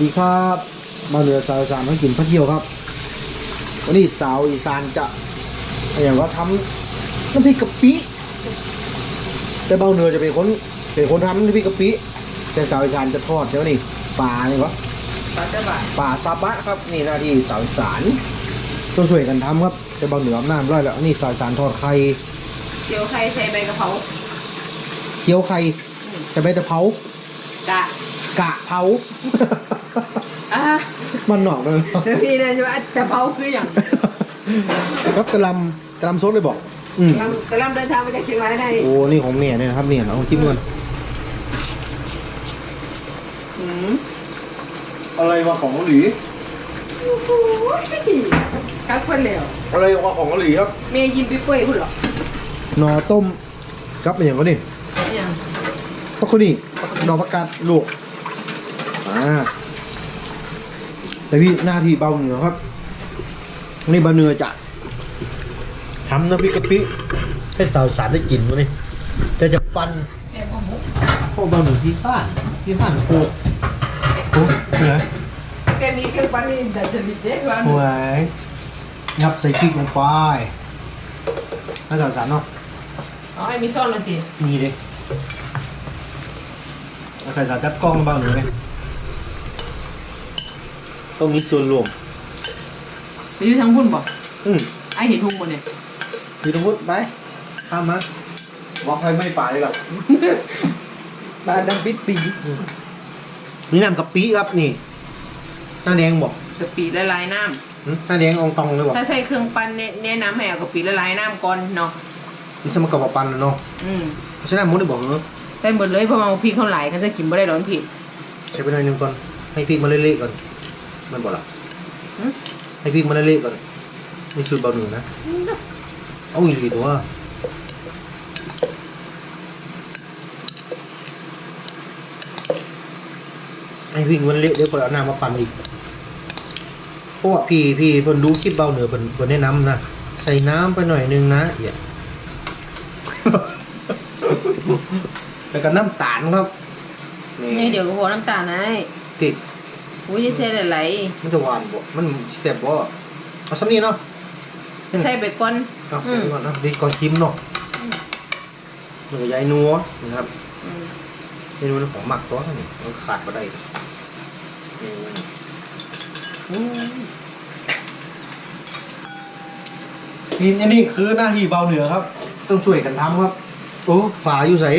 วัสดีครับมาเหนือสาวอีสานมากินพระเที่ยวครับ วันนี้สาวอีสานจะอย่างว่าทำน้ำพริกกะปิแต่เบาเหนือจะเป็นคนเป็นคนทำน้ำพริกกะปิแต่สาวอีสานจะทอดเดี๋ยวนี่ปลาเนี่ยวะปลาจะบะปลาซาบะครับนี่หน้าที่สาวอีสานต้องช่วยกันทำครับแต่เบาเหนืออำนาจร้อยแล้วนี่สาวอีสานทอดไข่เจียวไข่ใส่ใบกะเพราเจียวไข่จะไปแต่เผากะกะเผาอะ มันหนอกเลยเดี๋ยวพี่เนี่ยจะว่าจะเผาคืออย่างครับกระหลำกระหลำซดเลยบอกอืมกำลังกำลังเดินทางมาจากเชียงรายได้โอ้นี่ของเมียเนี่ยนะครับเมียเอาจิ้มก่อนอืมอะไรวะของเกาหลีโอ้โหคักคนแล้วอะไรวะของเกาหลีครับเมย์ยิ้มปิ๊บเป้ยคุณเหรอหนอต้มครับเป็นอย่างก็นี่อย่างพักคนนี่ดอกผักกาดลวกอ่า แต่พี่หน้าที่เบาเหนือครับ นี่เบาเหนือจะทำน้ำพริกกะปิให้สาวสารได้กินวะนี่แต่จะปั้นแอบเอาหมูโอ้เบาเหนือที่บ้านที่บ้านโคกโอ้เหนือแกมีเครื่องปั้นนี่ดัดจริตเด้วันหวยงับใส่พริกลงไปให้สาวสารเนาะเอาไอ้มีซ่อนมาตีมีดิเอาใส่สารจัดกล้องเบาเหนือไหม ต้องมีส่วนรวมไปอยู่ทางพุ่นบอกอืมไอ้เห็นทุ่งบนเนี่ยพี่ต้องพูดไปข้ามมาบอกใครไม่ป่าเลยหรอกบาดังปิดปีนี่น้ำกะปิครับนี่หน้าแดงบอกกะปิละลายน้หึหน้าแดงอองตองเลยบอกำถ้าใส่เครื่องปั้นเนี่ยแนะนำให้เอากะปิละลายน้ำก่อนเนาะนี่ใช่มากระบอกปันนะเนาะอืมเพราะฉะนั้นมุดได้บอกเนาะใส่หมดเลยเพราะมันเอาพริกเขาหลายกันจะกินไม่ได้ร้อนผิด ใช้ไปหน่อยหนึงก่อนให้พริกมันเละๆก่อน มันบอกละหึให้พริกมันเละๆก่อนนี่สูตรเบาหนึ่งนะ เอาอีกทีตัวให้พริกมันเละเดี๋ยวเปิดเอาน้ำมาปั่นอีกเพราะว่าพี่พี่เพิ่นดูคลิปเบาเหนือเพิ่นเพิ่นแนะนำนะใส่น้ำไปหน่อยนึงนะอย่าแล้วก็น้ำตาลครับนี่เดี๋ยวก็พอน้ำตาลให้ติด อุ้ยจะใส่อะไรมันจะหวานบ่มันแซ่บบ่เอาซ้ำนี้เนาะใส่เบคอนเอาอืมไปก่อนเนาะดีก่อนชิมเนาะมันก็ยายนัวนะครับอืมเมนูนี้ของหมักตัวนี่มันขาดบ่ได้นี่นี่นี่คือหน้าที่เบาเหนือครับ ต้องช่วยกันทำครับโอ้ฝาอยู่ใส่ เ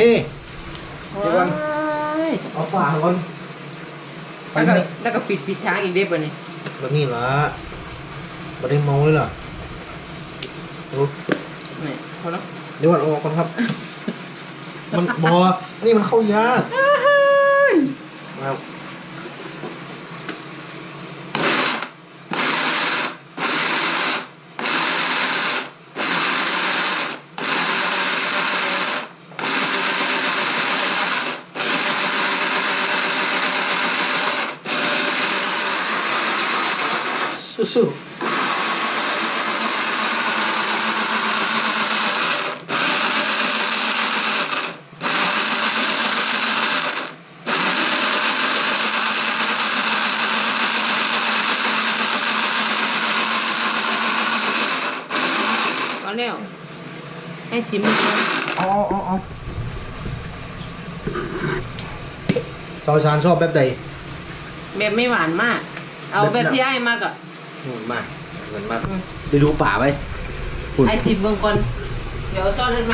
ดี๋ยวก่อนว้ายเอาฝาก่อนไป แล้วก็นี่แล้วก็ปิดปิดช้างอีกได้ป่ะนี่แบบนี้ละบ่ได้เมาเลยล่ะโอ้นี่พอแล้วเดี๋ยวก่อนเอาออกก่อนครับ มันบอนี่มันเข้ายากครับ สู้ๆพอแล้วให้ชิมเอาเอาเอาสาวสารชอบแบบใดแบบไม่หวานมาก เอาแบบแบบที่ไอ้มากอะ อืมมากเหมือนมากอืมไปดูป่าไปฝุ่นไอ้ชิมเบื้องก่อนเดี๋ยวซ่อนให้ไหม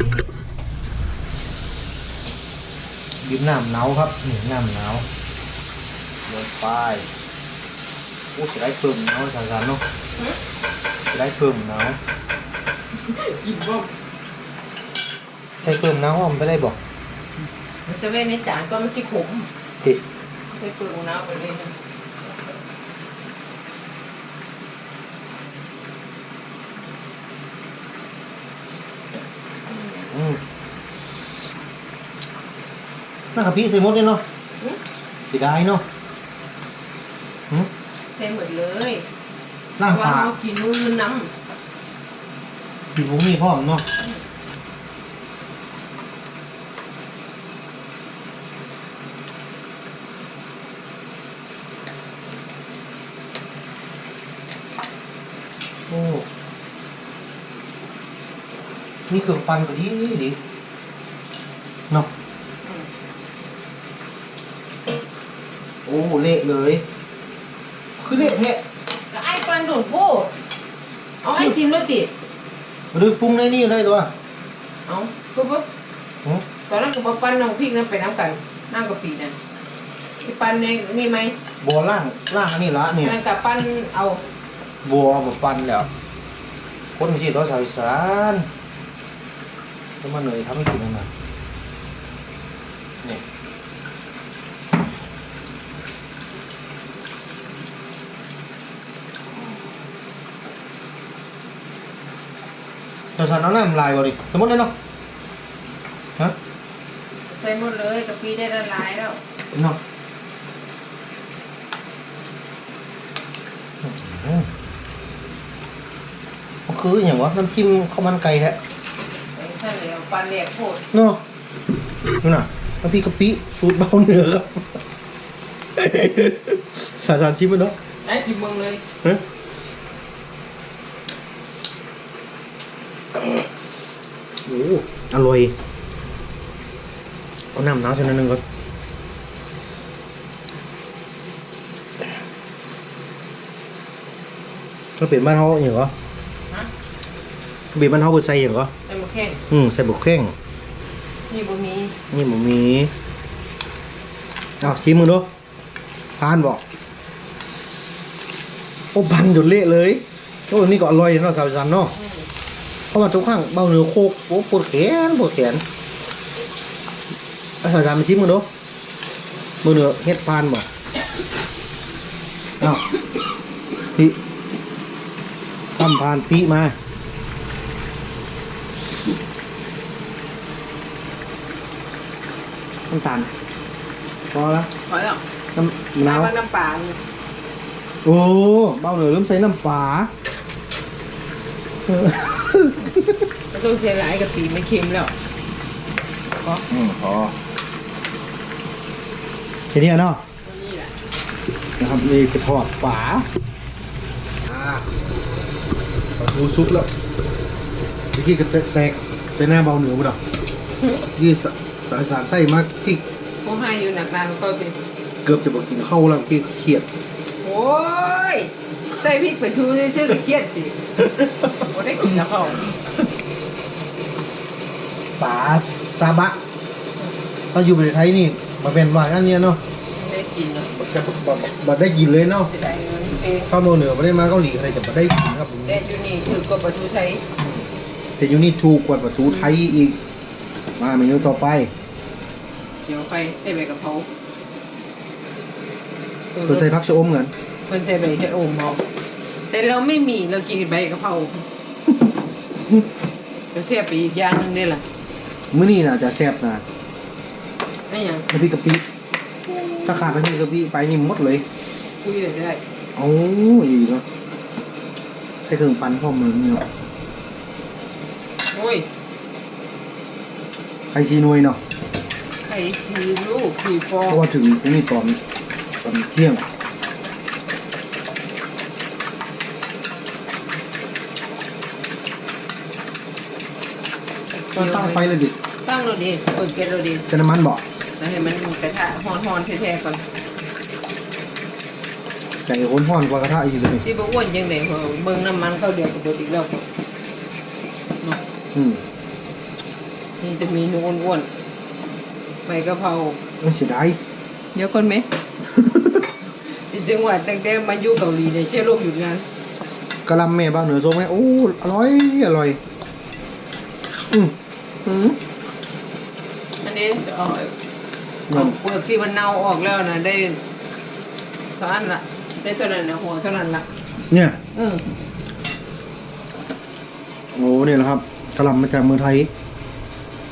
ยืมน้ำหนาวครับนี่น้ำหนาวลงไปโอ้จะได้เพิ่มหนาวสาวสารเนาะจะได้เพิ่มหนาวกินบ่ใส่เพิ่มหนาวมันไปได้บอกเซเว่นในจานก็ไม่ใช่ขมติดใส่เปลือกมะนาวไปเลยนะ น่ากับพี่ใส่มดเลยเนาะสีได้เนาะหึเต็มหมดเลยล่างว่าฝาเขากินนู่นน้ผิวมีพร้อมเนาะโอ้นี่เครื่องปั่นก็ดีดิ โอ้เละเลย คือเละแท้ก็ไอ้ปันโดดโพดเอาไอ้ซิมแล้วติหรือปรุงในนี่เลยตัวเอาคือบ่หือตอนนั้นก็บ่ปั้นน้องพริกนั่นไปน้ำกันน้ำกะปินั่นที่ปั้นในนี่ไหมบัวล่างล่างอันนี้ละเนี่ยนั่นกับปั้นเอาบัวบัวปั่นแล้วคนที่ตัวสายสารก็มาเหนื่อยทำให้กินนั่นน่ะนี่สาย สารน้ำน้ำลายบ่ดิสมมติเลยเนาะฮะใส่หมดเลยกะปิได้ละลายแล้วเนาะอืมมันคืออย่างวะน้ำจิ้มข้าวมันไก่แท้ไอ้ท่านเลยเอาปั้นแหลกโพดเนาะนู่นน่ะน้ำพริกกะปิสูตรเบาเหนือครับสารสารชิมมันเนาะไอ้สิเมืองเลยฮ โอ้อร่อย เอาน้ำน้ำชนิดนึงก่อนก็เปลี่ยนบ้านเขาอย่างเหรอฮะเปลี่ยนบ้านเขาเปิดใส่อย่างเหรอไอ้หมะแข้งอืมใส่บุกแข้งนี่บ่มีนี่หมูมีเอาชิมมึงดูพานบอกโอ้พันจนเละเลยโอ้นี่ก็อร่อยเนาะสาวสันเนาะอืม เพราะว่าทุกครั้งเบาเนื้อโคกโอ้ปวดแขนปวดแขนเอาสาวสันมาชิมมึงดูมือเนื้อเฮ็ดพานบอกเอาพี่ทำพานปีมาน้ำตาลพอแล้วพอแล้วน้ำมะนาวน้ำน้ำปลานี่โอ้เบาเหนือเริ่มใส่น้ำปลาเออ ก็ต้องเสียหลายกะปิไม่เค็มแล้วก็อืมพอแค่นี้เนาะนี่แหละนะครับนี่คือทอดฝาอ่าปลาทูซุปแล้วเมื่อกี้ก็แตกแตกใส่หน้าเบาเหนือหมดอะยี่สสายสารไส้มากที่ผู้ให้อยู่หนักนานก็เป็นเกือบจะบอกกินเข้าวแล้วที่เครียดโอ้ย ใส่พริกไปทูซื้อๆก็เครียดสิบ่ได้กินแล้วเขาปลาซาบะถ้าอยู่ประเทศไทยนี่มาเป็นว่าอันเนี้ยเนาะไม่ได้กินเนาะจะบ่บ่ได้กินเลยเนาะจะได้เงินเองข้าวเมืองเหนือไม่ได้มาเกาหลีอะไรจะไม่ได้กินครับผมแต่อยู่นี่ถือกว่าประตูไทยแต่อยู่นี่ถูกกว่าประตูไทยอีก มาเมนูต่อไปเดี๋ยวไปใส่ใบกะเพราตัวใส่ผักชะอมเหมือน เพิ่นใส่ใบชะอมเอาแต่เราไม่มีเรากินใบกะเพราก็เสียไปอีกอย่างหนึงได้ล่ะมื้อนี้น่ะจะแซ่บนะไม่หยังน้ำพริกกะปิถ้าขาดน้ำพริกกะปิไปนี่หมดเลยคุยเลยได้โอ้ยเนาะใส่เครื่องปั่นพร้อมเลยนี่เนาะโอ้ยไข่ชีนวยเนาะไข่ชีลูกขี่ฟอเพราะว่าถึงตรงนี้ตอนตอนเที่ยง ก็ตั้งไฟเลยดิตั้งเราดีเปิดเกล็ดเราดีจะน้ำมันบอกแล้วให้มันกระทะฮอนๆแท้ๆก่อนใจโหนห่อนกว่ากระทะอีกเลยนี่สิบ่อ้วนจังได๋เพราะเบิ่งน้ำมันเข้าเดียวก็เบิดอีกแล้วเนาะอืมนี่จะมีนูอ้วนๆใบกะเพราไม่เสียดายเดี๋ยวคนไหมที่จังหวัดตั้งแต่มาอยู่เกาหลีเนี่ยเชื่อโรคหยุดงานกะหลำแม่บ้านเหนือโซไหมโอ้อร่อยอร่อย อืม อืมอันนี้เอาเหมือนเปลือกที่มันเน่าออกแล้วนะได้เท่านั้นละได้เท่านั้นนะหัวเท่านั้นละเนี่ยอืมโอ้เนี่ยแหละครับกะหลำมาจากเมืองไทย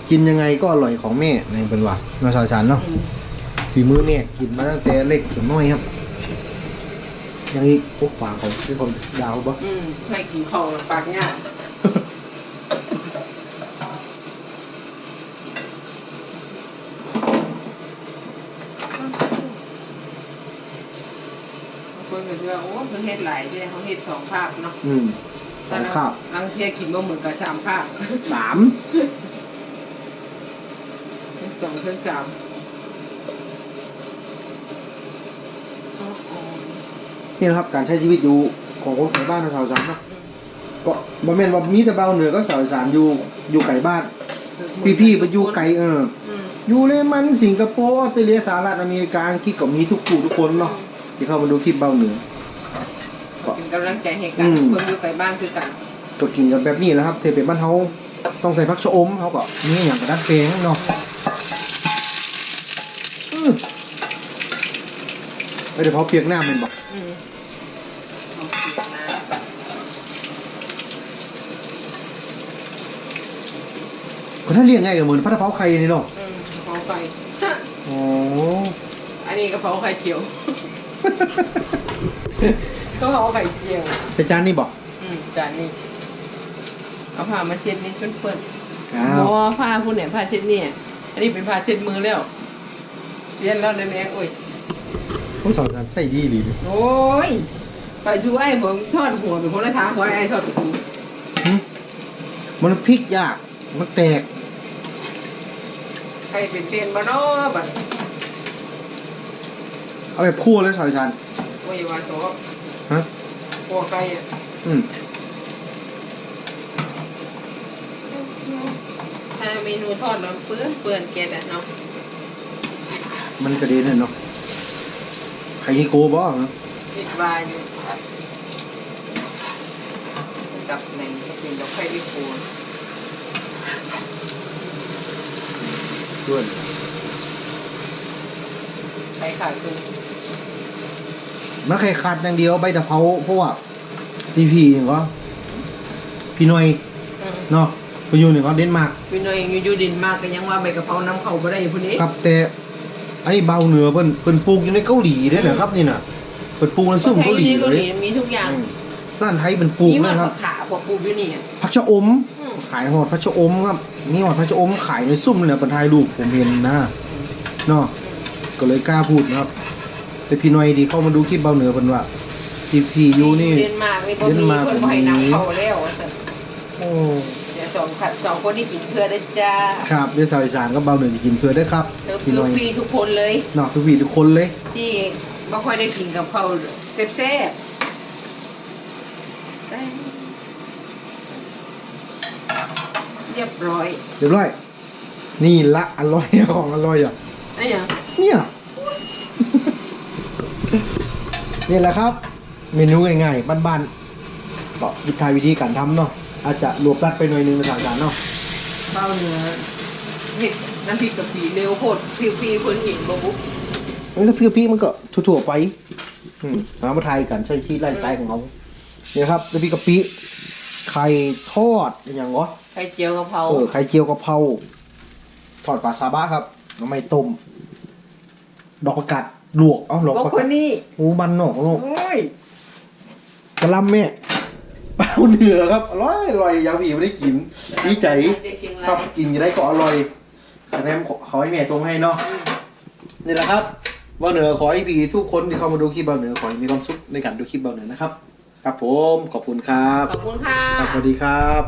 กินยังไงก็อร่อยของแม่ในเป็นว่าเราสาวสารเนาะอืมฝีมือแม่กินมาตั้งแต่เล็กจนน้อยครับยังอีกพวกฝาของที่คนยาวปะอืมให้กินข้าวปากง่าย บางคนก็จะว่าโอ้คือเฮ็ดหลายเด้เขาเฮ็ดสองภาคเนาะอืมสองคาบลังเทียกินบ่เหมือนกับสามคาบสามสองเครื่องสามอ๋ออ๋อนี่นะครับการใช้ชีวิตอยู่ของคนไก่บ้านในชาวอีสานเนาะอืมก็บ่แม่นว่ามีแต่เบาเหนือก็ชาวอีสานอยู่อยู่ไก่บ้าน พี่ๆไปอยู่ไก่เอออืมอยู่เลยมันสิงคโปร์ออสเตรเลียสหรัฐอเมริกาอังกฤษก็มีทุกผู้ทุกคนเนาะ ที่เข้ามาดูคลิปเบาเหนือ เป็นกำลังใจให้กัน อืม คนอยู่ไกลบ้านคือกันก็กินกันแบบนี้แหละครับเทเป็นบ้านเฮาต้องใส่ผักชะอมเขาก็นี่อย่างกระดัดแปลงเนาะอืมเอ้ยเดี๋ยวเขาเปียกหน้ามันบอกอืมเอาเสียนะก็ถ้าเรียกง่ายกับเหมือนผัดกะเพราไข่นี่เนาะอืมกระเพราไข่ฮะโอ้อันนี้กระเพราไข่เจียว กระเพราไข่เจียวเป็นจานนี่บอกอืมจานนี้เอาผ้ามาเช็ดนี่เปื้อนอ้าๆเพวราะว่าผ้าผู้ไหนผ้าเช็ดเนี่ยอันนี้เป็นผ้าเช็ดมือแล้วเรียนแล้วนะแม่โอ้ย ผู้สอนสารใส่ดีหรือโอ้ยไปช่วยผมทอดหัวเป็นคนละทางหัวไอ้ทอดหัวหึมันพริกยาก มันแตก ใครเป็นเป็นบ้านอบัด เอาแบบคั่วเลยสอยชันโอ้ยว่าโตฮะหัวไก่อะอืมถ้าเมนูทอดแล้วเปื้อนเปื้อนแกแต่เนาะมันกระเด็นเลยเนาะไข่นี่โกบ่เนาะคิดว่าอยู่กับไหนก็เป็นดอกไข่ดิโคนด้วยไข่ขาดคือ มันไข่ขาดอย่างเดียวใบตะเภาเพราะว่าพีพีอย่างก็พี่หน่อยอืมเนาะไปอยู่หนึ่งก็เดนมาร์กพี่น้อยอยู่อยู่ดินมากก็ยังว่าใบกะเพราน้ำเข้าบ่ได้อยู่พุ่นนี้ครับแต่อันนี้เบาเหนือเพิ่นเพิ่นปลูกอยู่ในเกาหลีเด้อนะครับนี่น่ะเพิ่นปลูกในซุ่มเกาหลีเกาเลหยลีมีทุกอย่างอืมร้านไทยเป็นปลูกมีหมดนะครับขาพวกปลูกอยู่นี่อะผักชะอมอืมขายหอดผักชะอมครับนี่หอดผักชะอมขายในซุ่มเนี่ยเป็นไทยรูปผมเห็นนะเนาะก็เลยกล้าพูดนะครับ แต่พี่หน่อยดีเข้ามาดูคลิปเบาเหนือเพิ่นว่าที่พี่อยู่นี่ เดนมาร์กนี่บ่เดมีนมาร์กเพิ่นบ่ให้นำเข้าแล้วว่าซั่นโอ้เดี๋ยวสองขัดสองคนที่กินเพื่อได้จ้าครับเดี๋ยวสาวอีสานก็เบาเหนือจะกินเพื่อได้อครับเติมพี่หน่อยฟรีทุกคนเลย เนาะทุกวีทุกคนเลยที่ไม่ค่อยได้กินกับเขาวแซ่บๆได้เรียบร้อยเรียบร้อยนี่ละอร่อยของอร่อยอะไอ้หยังเนี่ย นี่แหละครับ เมนูง่ายๆบ้านๆก็วิธีวิธีการทำเนาะอาจจะรวบรัดไปหน่อยนึงในทางการเนาะเบ้าเนื้อเห็ดน้ำพริกกะปิเร็วโคตรฟิวฟีคนเห็นบ่บุ๊กมันก็พี่พี่มันก็ถั่วๆไปอืมเอามาทายกันใช้ชีสไล่ตายของเขาเนี่ยครับน้ำพริกกะปิไข่ทอดอย่างวะไข่เจียวกะเพราเออไข่เจียวกะเพราทอดปลาซาบะครับน้ำไม่ต้มดอกประกาศ ลวกเอ้าดอกบอกประคกาศนนี้หมูบันนอกลูกโอ้ยกระลำแม่เปล่าเหนือครับอร่อยอร่อยอยาวผีไม่ได้กินดีใจเด็กเชียงครัราบยกินจะได้ก็อร่อยคะแนนเขาให้แม่ทรงให้เนาะอืมนี่แหละครับว่าเหนือขอให้พี่ทุกคนที่เข้ามาดูคลิปเบาเหนือขอให้มีความสุขในการดูคลิปเบาเหนือนะครับ ครับผมขอบคุณครับ ขอบคุณค่ะครับสวัสดีครับ